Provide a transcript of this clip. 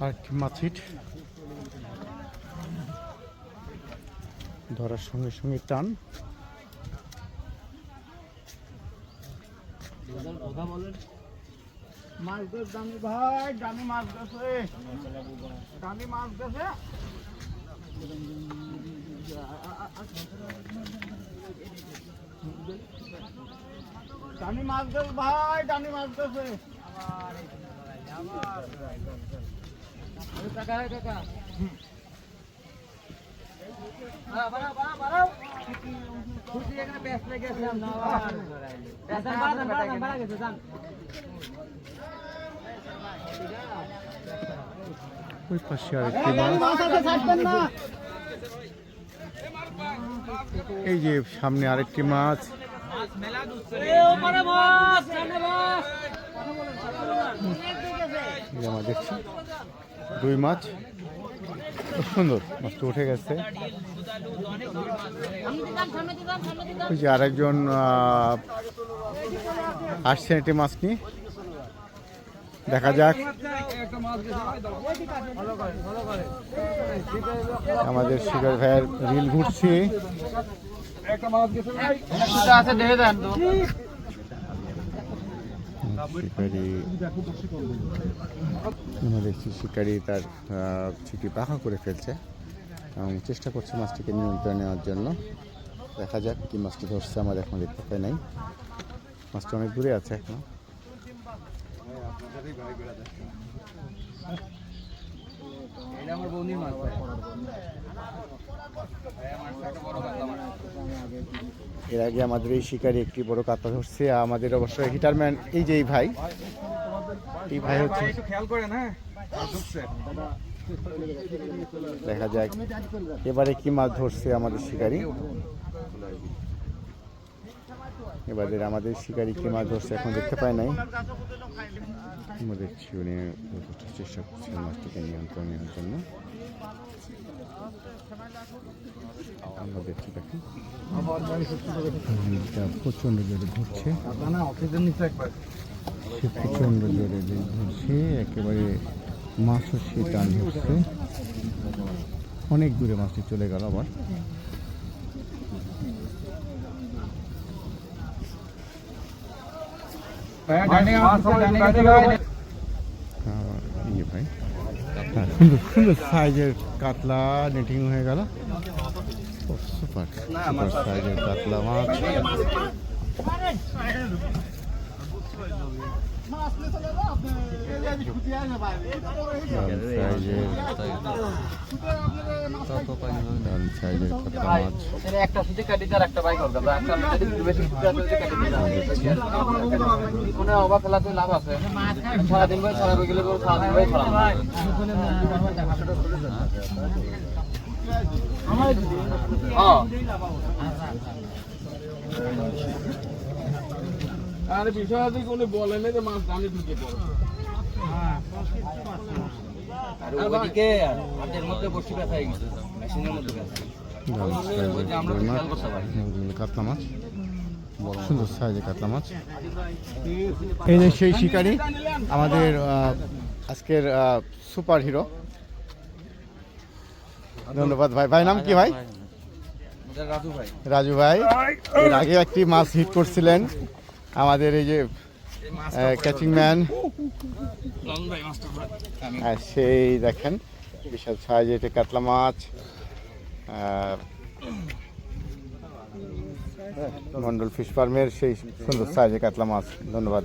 আর একটি মাছ ধরার সঙ্গে সঙ্গে টান। মাছ দামি ভাই, দামি মাছ গেছে দামি মাছ গেছে দামি মাছ গেছে ভাই, দামি মাছ গেছে ওই পাশে আর একটি মাছ মাছ আছে ছাড়বেন না এই যে সামনে আরেকটি মাছ আমরা দেখছি দুই মাছ। খুব সুন্দর, মাছটা উঠে গেছে। ওই যে আরেকজন আসছেন একটি মাছ নিয়ে। দেখা যাক। আমাদের শিকার ভাইয়ের রিল ঘুরছে। আছে দেখে দেন তো। শিকারি। আমরা দেখছি শিকারি তার ছুটি পাখা করে ফেলছে। এবং চেষ্টা করছে মাছটিকে নিয়ন্ত্রণে নেওয়ার জন্য। দেখা যাক কি মাছটি ধরছে আমার এখন দেখতে পাই নাই। মাছটা অনেক দূরে আছে এখন। আমার বৌনির মাছ এর আগে আমাদের এই শিকারে একটি বড় কাতা ধরছে আর আমাদের অবশ্যই হিটারম্যান এই যে এই ভাই এই ভাই হচ্ছে হ্যাঁ? দেখা যাক এবারে কি মাছ ধরছে আমাদের শিকারি। এবারে আমাদের শিকারি কি মাছ ধরছে এখন দেখতে পাই নাই। আমরা দেখছি চেষ্টা করছেন মাছটিকে নিয়ন্ত্রণ নেওয়ার জন্য। আমরা দেখছি দেখি প্রচণ্ড জোরে ঘুরছে সে প্রচণ্ড জোরে ঘুরছে একেবারে মাছও সে টান ধরছে। অনেক দূরে মাছটি চলে গেল আবার। ইয়ে ভাই সুন্দর সুন্দর সাইজের কাতলা নেটিং হয়ে গেল সুপার সুপার সাইজের কাতলা মাছ একটা সুতি কাটি তার একটা বাইক হবে একটা বেশি কোনো অবাক খেলা লাভ আছে সারাদিন ভাই সারা গেলে সারাদিন ভাই সারা আরে বিষয় আছে কোনো বলে যে মাছ দামে ঢুকে পড়ে। আর ওইদিকে হাতের মধ্যে বসে ব্যথা হয়ে গেছে মেশিনের মধ্যে ব্যথা এগুলো কাতলা মাছ। সুন্দর কাতলা মাছ। এই যে সেই শিকারি আমাদের আজকের সুপার হিরো ধন্যবাদ ভাই। ভাই নাম কি ভাই? রাজু ভাই। রাজু ভাই। এর আগে একটি মাছ হিট করছিলেন। আমাদের এই যে ক্যাচিং ম্যান সেই দেখেন বিশাল সাইজে এটা কাতলা মাছ। মন্ডল ফিশ ফার্মের সেই সুন্দর সাহায্যে কাতলা মাছ। ধন্যবাদ।